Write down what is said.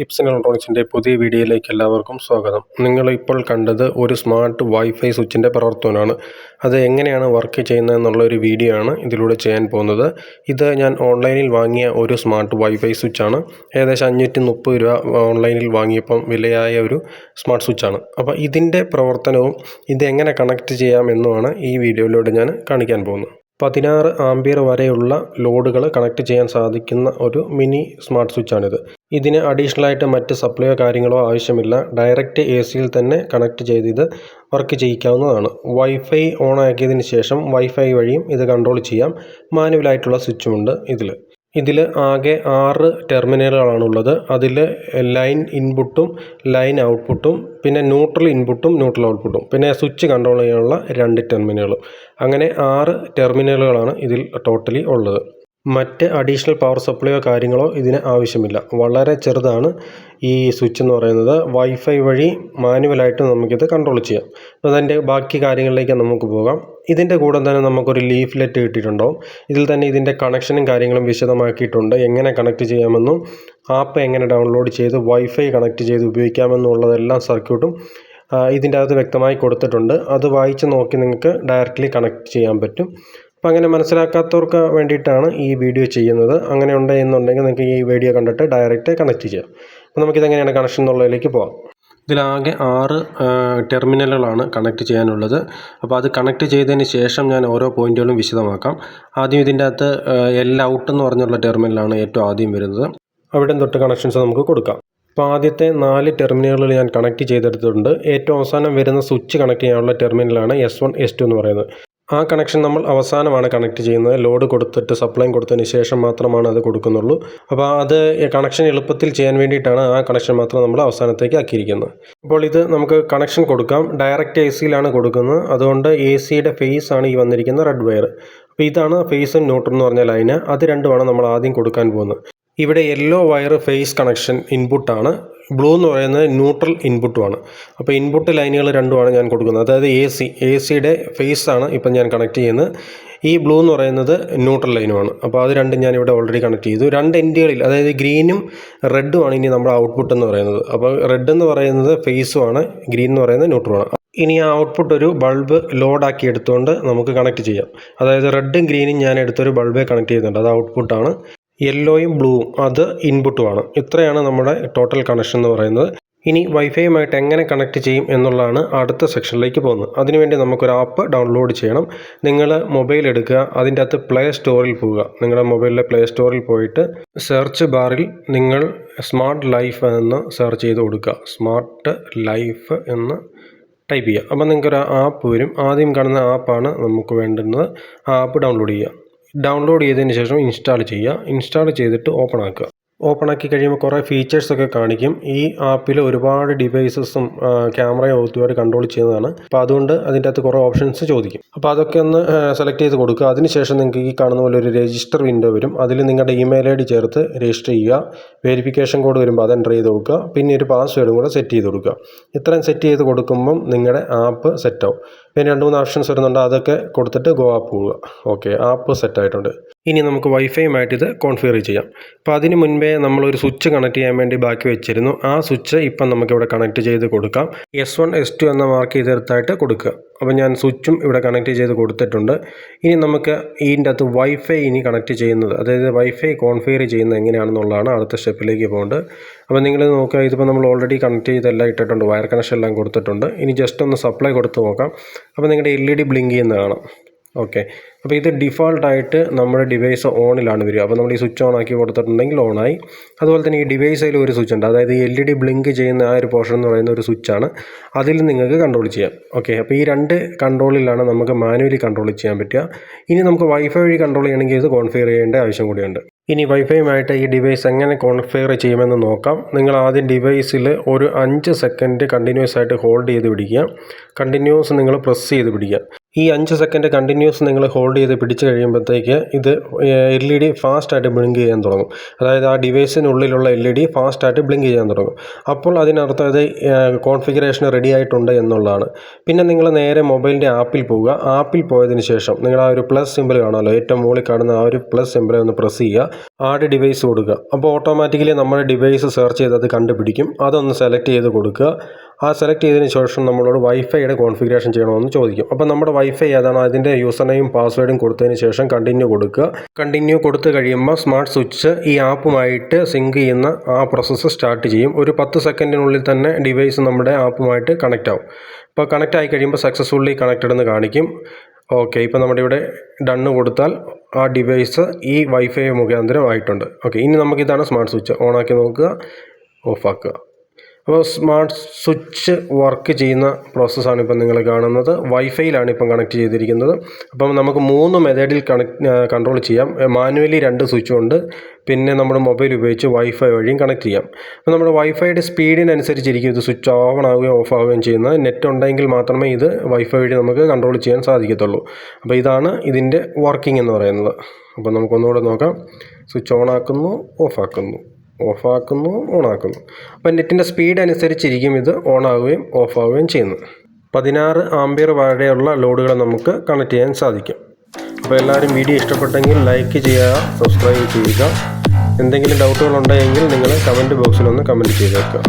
ഹിപ്സൺ ഇലക്ട്രോണിക്സിന്റെ പുതിയ വീഡിയോയിലേക്ക് എല്ലാവർക്കും സ്വാഗതം. നിങ്ങൾ ഇപ്പോൾ കണ്ടത് ഒരു സ്മാർട്ട് വൈഫൈ സ്വിച്ചിന്റെ പ്രവർത്തനമാണ്. അത് എങ്ങനെയാണ് വർക്ക് ചെയ്യുന്നത് എന്നുള്ളൊരു വീഡിയോ ആണ് ഇതിലൂടെ ചെയ്യാൻ പോകുന്നത്. ഇത് ഞാൻ ഓൺലൈനിൽ വാങ്ങിയ ഒരു സ്മാർട്ട് വൈഫൈ സ്വിച്ചാണ്. ഏകദേശം അഞ്ഞൂറ്റി മുപ്പത് രൂപ ഓൺലൈനിൽ വാങ്ങിയപ്പം വിലയായ ഒരു സ്മാർട്ട് സ്വിച്ചാണ്. അപ്പോൾ ഇതിന്റെ പ്രവർത്തനവും ഇത് എങ്ങനെ കണക്ട് ചെയ്യാമെന്നുമാണ് ഈ വീഡിയോയിലൂടെ ഞാൻ കാണിക്കാൻ പോകുന്നത്. പതിനാറ് ആംബിയർ വരെയുള്ള ലോഡുകൾ കണക്ട് ചെയ്യാൻ സാധിക്കുന്ന ഒരു മിനി സ്മാർട്ട് സ്വിച്ചാണിത്. ഇതിന് അഡീഷണലായിട്ട് മറ്റ് സപ്ലൈയോ കാര്യങ്ങളോ ആവശ്യമില്ല. ഡയറക്റ്റ് എ സിയിൽ തന്നെ കണക്ട് ചെയ്ത് ഇത് വർക്ക് ചെയ്യിക്കാവുന്നതാണ്. വൈഫൈ ഓൺ ആക്കിയതിന് ശേഷം വൈഫൈ വഴിയും ഇത് കൺട്രോൾ ചെയ്യാം. മാനുവലായിട്ടുള്ള സ്വിച്ചുമുണ്ട് ഇതിൽ ഇതിൽ ആകെ ആറ് ടെർമിനലുകളാണുള്ളത്. അതിൽ ലൈൻ ഇൻപുട്ടും ലൈൻ ഔട്ട്പുട്ടും പിന്നെ ന്യൂട്രൽ ഇൻപുട്ടും ന്യൂട്രൽ ഔട്ട്പുട്ടും പിന്നെ സ്വിച്ച് കൺട്രോൾ ചെയ്യാനുള്ള രണ്ട് ടെർമിനലുകളും. അങ്ങനെ ആറ് ടെർമിനലുകളാണ് ഇതിൽ ടോട്ടലി ഉള്ളത്. മറ്റ് അഡീഷണൽ പവർ സപ്ലൈയോ കാര്യങ്ങളോ ഇതിന് ആവശ്യമില്ല. വളരെ ചെറുതാണ് ഈ സ്വിച്ച് എന്ന് പറയുന്നത്. വൈഫൈ വഴി മാനുവലായിട്ട് നമുക്കിത് കൺട്രോൾ ചെയ്യാം. അതിന്റെ ബാക്കി കാര്യങ്ങളിലേക്ക് നമുക്ക് പോകാം. ഇതിന്റെ കൂടെ തന്നെ നമുക്കൊരു ലീഫ്ലെറ്റ് കിട്ടിയിട്ടുണ്ടാവും ഇതിൽ തന്നെ ഇതിന്റെ കണക്ഷനും കാര്യങ്ങളും വിശദമാക്കിയിട്ടുണ്ട്. എങ്ങനെ കണക്ട് ചെയ്യാമെന്നും ആപ്പ് എങ്ങനെ ഡൗൺലോഡ് ചെയ്ത് വൈഫൈ കണക്ട് ചെയ്ത് ഉപയോഗിക്കാമെന്നുള്ളതെല്ലാം സർക്യൂട്ടും ഇതിന്റെ അകത്ത് വ്യക്തമായി കൊടുത്തിട്ടുണ്ട്. അത് വായിച്ച് നോക്കി നിങ്ങൾക്ക് ഡയറക്റ്റ്ലി കണക്ട് ചെയ്യാൻ പറ്റും. അപ്പോൾ അങ്ങനെ മനസ്സിലാക്കാത്തവർക്ക് വേണ്ടിയിട്ടാണ് ഈ വീഡിയോ ചെയ്യുന്നത്. അങ്ങനെ ഉണ്ട് എന്നുണ്ടെങ്കിൽ നിങ്ങൾക്ക് ഈ വീഡിയോ കണ്ടിട്ട് ഡയറക്റ്റ് കണക്ട് ചെയ്യാം അപ്പോൾ നമുക്കിതെങ്ങനെയാണ് കണക്ഷൻ എന്നുള്ളതിലേക്ക് പോകാം ഇതിലാകെ ആറ് ടെർമിനലുകളാണ് കണക്ട് ചെയ്യാനുള്ളത്. അപ്പോൾ അത് കണക്ട് ചെയ്തതിന് ശേഷം ഞാൻ ഓരോ പോയിന്റുകളും വിശദമാക്കാം. ആദ്യം ഇതിന്റെ അകത്ത് എൽ ഔട്ട് എന്ന് പറഞ്ഞുള്ള ടെർമിനലാണ് ഏറ്റവും ആദ്യം വരുന്നത്. അവിടെ തൊട്ട് കണക്ഷൻസ് നമുക്ക് കൊടുക്കാം. അപ്പോൾ ആദ്യത്തെ നാല് ടെർമിനലുകൾ ഞാൻ കണക്ട് ചെയ്തെടുത്തിട്ടുണ്ട്. ഏറ്റവും അവസാനം വരുന്ന സ്വിച്ച് കണക്ട് ചെയ്യാനുള്ള ടെർമിനലാണ് എസ് വൺ എസ് ടു എന്ന് പറയുന്നത്. ആ കണക്ഷൻ നമ്മൾ അവസാനമാണ് കണക്ട് ചെയ്യുന്നത്. ലോഡ് കൊടുത്തിട്ട് സപ്ലൈ കൊടുത്തതിന് ശേഷം മാത്രമാണ് അത് കൊടുക്കുന്നുള്ളൂ. അപ്പോൾ അത് കണക്ഷൻ എളുപ്പത്തിൽ ചെയ്യാൻ വേണ്ടിയിട്ടാണ് ആ കണക്ഷൻ മാത്രം നമ്മൾ അവസാനത്തേക്ക് ആക്കിയിരിക്കുന്നത്. അപ്പോൾ ഇത് നമുക്ക് കണക്ഷൻ കൊടുക്കാം. ഡയറക്റ്റ് എ സിയിലാണ് കൊടുക്കുന്നത്. അതുകൊണ്ട് എ സിയുടെ ഫേസ് ആണ് ഈ വന്നിരിക്കുന്ന റെഡ് വയർ അപ്പോൾ ഇതാണ് ഫേസ് ആൻഡ് ന്യൂട്രൽ എന്ന് പറഞ്ഞ ലൈന് അത് രണ്ടുമാണ് നമ്മൾ ആദ്യം കൊടുക്കാൻ പോകുന്നത്. ഇവിടെ യെല്ലോ വയർ ഫേസ് കണക്ഷൻ ഇൻപുട്ടാണ് ബ്ലൂ എന്ന് പറയുന്നത് ന്യൂട്രൽ ഇൻപുട്ടുമാണ്. അപ്പോൾ ഇൻപുട്ട് ലൈനുകൾ രണ്ടുമാണ് ഞാൻ കൊടുക്കുന്നത്. അതായത് എ സി എ സിയുടെ ഫേസ് ആണ് ഇപ്പം ഞാൻ കണക്ട് ചെയ്യുന്നത്. ഈ ബ്ലൂ എന്ന് പറയുന്നത് ന്യൂട്രൽ ലൈനുമാണ്. അപ്പോൾ അത് രണ്ടും ഞാൻ ഇവിടെ ഓൾറെഡി കണക്ട് ചെയ്തു. രണ്ട് എൻഡുകളിൽ അതായത് ഗ്രീനും റെഡുമാണ് ഇനി നമ്മുടെ ഔട്ട്പുട്ട് എന്ന് പറയുന്നത്. അപ്പോൾ റെഡ് എന്ന് പറയുന്നത് ഫേസുമാണ് ഗ്രീൻ എന്ന് പറയുന്നത് ന്യൂട്രലാണ് ഇനി ആ ഔട്ട്പുട്ട് ഒരു ബൾബ് ലോഡാക്കി എടുത്തുകൊണ്ട് നമുക്ക് കണക്ട് ചെയ്യാം. അതായത് റെഡും ഗ്രീനും ഞാൻ എടുത്തൊരു ബൾബേ കണക്ട് ചെയ്യുന്നുണ്ട്. അത് ഔട്ട്പുട്ടാണ് യെല്ലോയും ബ്ലൂവും അത് ഇൻപുട്ടുമാണ്. ഇത്രയാണ് നമ്മുടെ ടോട്ടൽ കണക്ഷൻ എന്ന് പറയുന്നത്. ഇനി വൈഫൈയുമായിട്ട് എങ്ങനെ കണക്ട് ചെയ്യും എന്നുള്ളതാണ് അടുത്ത സെക്ഷനിലേക്ക് പോകുന്നത്. അതിനുവേണ്ടി നമുക്കൊരു ആപ്പ് ഡൗൺലോഡ് ചെയ്യണം. നിങ്ങൾ മൊബൈൽ എടുക്കുക അതിന്റെ അകത്ത് പ്ലേ സ്റ്റോറിൽ പോവുക. നിങ്ങളുടെ മൊബൈലിലെ പ്ലേ സ്റ്റോറിൽ പോയിട്ട് സെർച്ച് ബാറിൽ നിങ്ങൾ സ്മാർട്ട് ലൈഫ് എന്ന് സെർച്ച് ചെയ്ത് കൊടുക്കുക. സ്മാർട്ട് ലൈഫ് എന്ന് ടൈപ്പ് ചെയ്യുക. അപ്പോൾ നിങ്ങൾക്കൊരു ആപ്പ് വരും. ആദ്യം കാണുന്ന ആപ്പാണ് നമുക്ക് വേണ്ടുന്നത്. ആ ആപ്പ് ഡൗൺലോഡ് ചെയ്യുക. ഡൗൺലോഡ് ചെയ്തതിന് ശേഷം ഇൻസ്റ്റാൾ ചെയ്യുക. ഇൻസ്റ്റാൾ ചെയ്തിട്ട് ഓപ്പൺ ആക്കുക. ഓപ്പൺ ആക്കി കഴിയുമ്പോൾ കുറേ ഫീച്ചേഴ്സൊക്കെ കാണിക്കും. ഈ ആപ്പിൽ ഒരുപാട് ഡിവൈസസും ക്യാമറയും ഒരുപാട് കൺട്രോൾ ചെയ്യുന്നതാണ്. അപ്പോൾ അതുകൊണ്ട് അതിന്റെ അകത്ത് കുറേ ഓപ്ഷൻസ് ചോദിക്കും. അപ്പോൾ അതൊക്കെ ഒന്ന് സെലക്ട് ചെയ്ത് കൊടുക്കുക. അതിനുശേഷം നിങ്ങൾക്ക് ഈ കാണുന്ന പോലെ ഒരു രജിസ്റ്റർ വിൻഡോ വരും. അതിൽ നിങ്ങളുടെ ഇമെയിൽ ഐ ഡി ചേർത്ത് രജിസ്റ്റർ ചെയ്യുക. വെരിഫിക്കേഷൻ കോഡ് വരുമ്പോൾ അത് എന്റർ ചെയ്ത് കൊടുക്കുക. പിന്നെ ഒരു പാസ്വേഡും കൂടെ സെറ്റ് ചെയ്ത് കൊടുക്കുക. ഇത്രയും സെറ്റ് ചെയ്ത് കൊടുക്കുമ്പം നിങ്ങളുടെ ആപ്പ് സെറ്റാവും പിന്നെ രണ്ട് മൂന്ന് ഓപ്ഷൻസ് വരുന്നുണ്ട്. അതൊക്കെ കൊടുത്തിട്ട് ഗോ ആപ്പ് പോവുക. ഓക്കെ ആപ്പ് സെറ്റ് ആയിട്ടുണ്ട്. ഇനി നമുക്ക് വൈഫൈയുമായിട്ട് ഇത് കോൺഫിഗർ ചെയ്യാം. അപ്പോൾ അതിന് മുൻപേ നമ്മളൊരു സ്വിച്ച് കണക്ട് ചെയ്യാൻ വേണ്ടി ബാക്കി വെച്ചിരുന്നു. ആ സ്വിച്ച് ഇപ്പം നമുക്കിവിടെ കണക്ട് ചെയ്ത് കൊടുക്കാം. എസ് വൺ എസ് ടു എന്ന മാർക്ക് ചെയ്തെടുത്തായിട്ട് കൊടുക്കുക. അപ്പോൾ ഞാൻ സ്വിച്ചും ഇവിടെ കണക്ട് ചെയ്ത് കൊടുത്തിട്ടുണ്ട്. ഇനി നമുക്ക് ഇതിന്റെ അകത്ത് വൈഫൈ ഇനി കണക്ട് ചെയ്യുന്നത് അതായത് വൈഫൈ കോൺഫിഗർ ചെയ്യുന്നത് എങ്ങനെയാണെന്നുള്ളതാണ് അടുത്ത സ്റ്റെപ്പിലേക്ക് പോകേണ്ടത്. അപ്പോൾ നിങ്ങൾ നോക്കുക ഇതിപ്പോൾ നമ്മൾ ഓൾറെഡി കണക്ട് ചെയ്തെല്ലാം ഇട്ടിട്ടുണ്ട് വയർ കണക്ഷൻ എല്ലാം കൊടുത്തിട്ടുണ്ട്. ഇനി ജസ്റ്റ് ഒന്ന് സപ്ലൈ കൊടുത്ത് നോക്കാം. അപ്പോൾ നിങ്ങളുടെ എൽ ഇ ഡി ബ്ലിങ്ക് ചെയ്യുന്ന കാണാം. ഓക്കെ അപ്പോൾ ഇത് ഡിഫോൾട്ടായിട്ട് നമ്മുടെ ഡിവൈസ് ഓണിലാണ് വരിക. അപ്പോൾ നമ്മൾ ഈ സ്വിച്ച് ഓൺ ആക്കി കൊടുത്തിട്ടുണ്ടെങ്കിൽ ഓണായി അതുപോലെ തന്നെ ഈ ഡിവൈസിൽ ഒരു സ്വിച്ച് ഉണ്ട്. അതായത് എൽ ഇ ഡി ബ്ലിങ്ക് ചെയ്യുന്ന ആ ഒരു പോർഷൻ എന്ന് പറയുന്ന ഒരു സ്വിച്ചാണ് അതിൽ നിങ്ങൾക്ക് കൺട്രോൾ ചെയ്യാം. ഓക്കെ അപ്പോൾ ഈ രണ്ട് കൺട്രോളിലാണ് നമുക്ക് മാനുവലി കൺട്രോൾ ചെയ്യാൻ പറ്റുക. ഇനി നമുക്ക് വൈഫൈ വഴി കൺട്രോൾ ചെയ്യണമെങ്കിൽ ഇത് കോൺഫിഗർ ചെയ്യേണ്ട ആവശ്യം കൂടിയുണ്ട്. ഇനി വൈഫൈയുമായിട്ട് ഈ ഡിവൈസ് എങ്ങനെ കോൺഫിഗർ ചെയ്യുമെന്ന് നോക്കാം. നിങ്ങൾ ആദ്യം ഡിവൈസിൽ ഒരു അഞ്ച് സെക്കൻഡ് കണ്ടിന്യൂസ് ആയിട്ട് ഹോൾഡ് ചെയ്ത് പിടിക്കുക. കണ്ടിന്യൂസ് നിങ്ങൾ പ്രസ് ചെയ്ത് പിടിക്കുക. ഈ അഞ്ച് സെക്കൻഡ് കണ്ടിന്യൂസ് നിങ്ങൾ ഹോൾഡ് ചെയ്ത് പിടിച്ച് കഴിയുമ്പോഴത്തേക്ക് ഇത് എൽ ഇ ഡി ഫാസ്റ്റായിട്ട് ബ്ലിങ്ക് ചെയ്യാൻ തുടങ്ങും. അതായത് ആ ഡിവൈസിനുള്ളിലുള്ള എൽ ഇ ഡി ഫാസ്റ്റായിട്ട് ബ്ലിങ്ക് ചെയ്യാൻ തുടങ്ങും. അപ്പോൾ അതിനർത്ഥം അത് കോൺഫിഗറേഷൻ റെഡി ആയിട്ടുണ്ട് എന്നുള്ളതാണ്. പിന്നെ നിങ്ങൾ നേരെ മൊബൈലിന്റെ ആപ്പിൽ പോവുക. ആപ്പിൽ പോയതിന് ശേഷം നിങ്ങൾ ആ ഒരു പ്ലസ് സിമ്പിൾ കാണാമല്ലോ ഏറ്റവും മുകളിൽ കാണുന്ന ആ ഒരു പ്ലസ് സിമ്പിളെ ഒന്ന് പ്രസ് ചെയ്യുക. ആഡ് ഡിവൈസ് കൊടുക്കുക. അപ്പോൾ ഓട്ടോമാറ്റിക്കലി നമ്മുടെ ഡിവൈസ് സെർച്ച് ചെയ്ത് അത് കണ്ടുപിടിക്കും. അതൊന്ന് സെലക്ട് ചെയ്ത് കൊടുക്കുക. ആ സെലക്ട് ചെയ്തതിന് ശേഷം നമ്മളോട് വൈഫൈയുടെ കോൺഫിഗറേഷൻ ചെയ്യണമെന്ന് ചോദിക്കും. അപ്പോൾ നമ്മുടെ വൈഫൈ ഏതാണോ? അതിന്റെ യൂസർ നെയിം പാസ്വേഡും കൊടുത്തതിന് ശേഷം കണ്ടിന്യൂ കൊടുക്കുക. കണ്ടിന്യൂ കൊടുത്തു കഴിയുമ്പോൾ സ്മാർട്ട് സ്വിച്ച് ഈ ആപ്പുമായിട്ട് സിങ്ക് ചെയ്യുന്ന ആ പ്രോസസ്സ് സ്റ്റാർട്ട് ചെയ്യും. ഒരു പത്ത് സെക്കൻഡിനുള്ളിൽ തന്നെ ഡിവൈസ് നമ്മുടെ ആപ്പുമായിട്ട് കണക്റ്റ് ആവും. അപ്പോൾ കണക്റ്റ് ആയി കഴിയുമ്പോൾ സക്സസ്ഫുള്ളി കണക്റ്റഡ് എന്ന് കാണിക്കും. ഓക്കെ ഇപ്പോൾ നമ്മുടെ ഇവിടെ ഡണ്ണ് കൊടുത്താൽ ആ ഡിവൈസ് ഈ വൈഫൈ മുഖാന്തരം ആയിട്ടുണ്ട്. ഓക്കെ ഇനി നമുക്കിതാണ് സ്മാർട്ട് സ്വിച്ച് ഓണാക്കി നോക്കുക. ഓഫാക്കുക. അപ്പോൾ സ്മാർട്ട് സ്വിച്ച് വർക്ക് ചെയ്യുന്ന പ്രോസസ്സാണ് ഇപ്പം നിങ്ങൾ കാണുന്നത്. വൈഫൈയിലാണ് ഇപ്പം കണക്ട് ചെയ്തിരിക്കുന്നത്. അപ്പം നമുക്ക് മൂന്ന് മെത്തേഡിൽ കണക്ട് കൺട്രോൾ ചെയ്യാം. മാനുവലി രണ്ട് സ്വിച്ചും ഉണ്ട്. പിന്നെ നമ്മുടെ മൊബൈൽ ഉപയോഗിച്ച് വൈഫൈ വഴിയും കണക്ട് ചെയ്യാം. അപ്പോൾ നമ്മുടെ വൈഫൈയുടെ സ്പീഡിനനുസരിച്ചിരിക്കും ഇത് സ്വിച്ച് ഓൺ ആവുകയും ഓഫ് ആവുകയും ചെയ്യുന്നത്. നെറ്റ് ഉണ്ടെങ്കിൽ മാത്രമേ ഇത് വൈഫൈ വഴി നമുക്ക് കൺട്രോൾ ചെയ്യാൻ സാധിക്കത്തുള്ളൂ. അപ്പോൾ ഇതാണ് ഇതിന്റെ വർക്കിംഗ് എന്ന് പറയുന്നത്. അപ്പോൾ നമുക്കൊന്നുകൂടെ നോക്കാം. സ്വിച്ച് ഓൺ ആക്കുന്നു ഓഫ് ആക്കുന്നു. ഓഫാക്കുന്നു ഓണാക്കുന്നു. അപ്പോൾ നെറ്റിന്റെ സ്പീഡ് അനുസരിച്ചിരിക്കും ഇത് ഓണാവുകയും ഓഫാവുകയും ചെയ്യുന്നത് പതിനാറ് ആംബിയർ വരെയുള്ള ലോഡുകൾ നമുക്ക് കണക്ട് ചെയ്യാൻ സാധിക്കും. അപ്പോൾ എല്ലാവരും വീഡിയോ ഇഷ്ടപ്പെട്ടെങ്കിൽ ലൈക്ക് ചെയ്യുക സബ്സ്ക്രൈബ് ചെയ്യുക. എന്തെങ്കിലും ഡൗട്ടുകൾ ഉണ്ടെങ്കിൽ നിങ്ങൾ കമന്റ് ബോക്സിലൊന്ന് കമന്റ് ചെയ്തേക്കുക.